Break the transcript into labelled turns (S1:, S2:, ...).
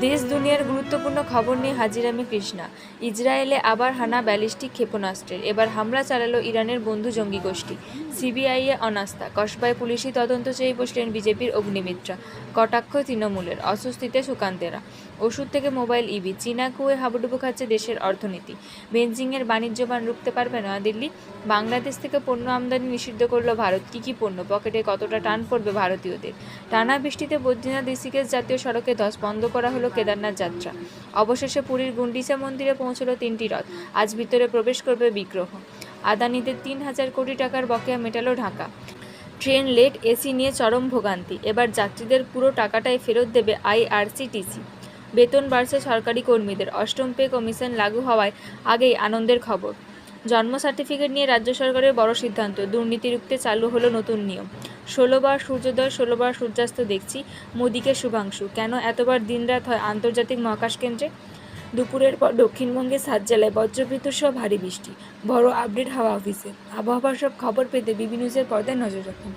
S1: দেশ দুনিয়ার গুরুত্বপূর্ণ খবর নিয়ে হাজির আমি কৃষ্ণা। ইসরায়েলে আবার হানা ব্যালিস্টিক ক্ষেপণাস্ত্রের। এবার হামলা চালালো ইরানের বন্ধু জঙ্গি গোষ্ঠী। সিবিআইয়ে অনাস্থা। কসবায় পুলিশি তদন্ত চেয়ে বসলেন বিজেপির অগ্নিমিত্রা, কটাক্ষ তৃণমূলের, অস্বস্তিতে সুকান্তেরা। ওষুধ থেকে মোবাইল ইবি চীনা কুয়ে হাবুডুবু খাচ্ছে দেশের অর্থনীতি। বেঞ্জিংয়ের বাণিজ্যবান রুখতে পারবে নয়াদিল্লি বাংলাদেশ থেকে পণ্য আমদানি নিষিদ্ধ করল ভারত। কী কী পণ্য? পকেটে কতটা টান পড়বে ভারতীয়দের? টানা বৃষ্টিতে বদ্রীনাথ ঋষিকেশ জাতীয় সড়কে ধস বন্ধ করা হলো কেদারনাথ যাত্রা। অবশেষে পুরীর গুন্ডিচা মন্দিরে পৌঁছলো তিনটি রথ। আজ ভিতরে প্রবেশ করবে বিগ্রহ। আদানিদের তিন হাজার কোটি টাকার বকেয়া মেটালো ঢাকা। ট্রেন লেট এসি নিয়ে চরম ভোগান্তি। এবার যাত্রীদের পুরো টাকাটাই ফেরত দেবে আইআরসিটিসি বেতন বাড়ছে সরকারি কর্মীদের। অষ্টম পে কমিশন লাগু হওয়ায় আগেই আনন্দের খবর। জন্ম সার্টিফিকেট নিয়ে রাজ্য সরকারের বড় সিদ্ধান্ত। দুর্নীতি রুখতে চালু হলো নতুন নিয়ম। ষোলোবার সূর্যোদয়, ষোলোবার সূর্যাস্ত দেখছি। মোদিকে শুভাংশু। কেন এতবার দিনরাত হয় আন্তর্জাতিক মহাকাশ কেন্দ্রে দুপুরের পর দক্ষিণবঙ্গে সাত জেলায় বজ্রবিদ্যুৎ সহ ভারী বৃষ্টি। বড় আপডেট হাওয়া অফিসে। আবহাওয়ার সব খবর পেতে বিবি নিউজের পর্দায় নজর রাখুন।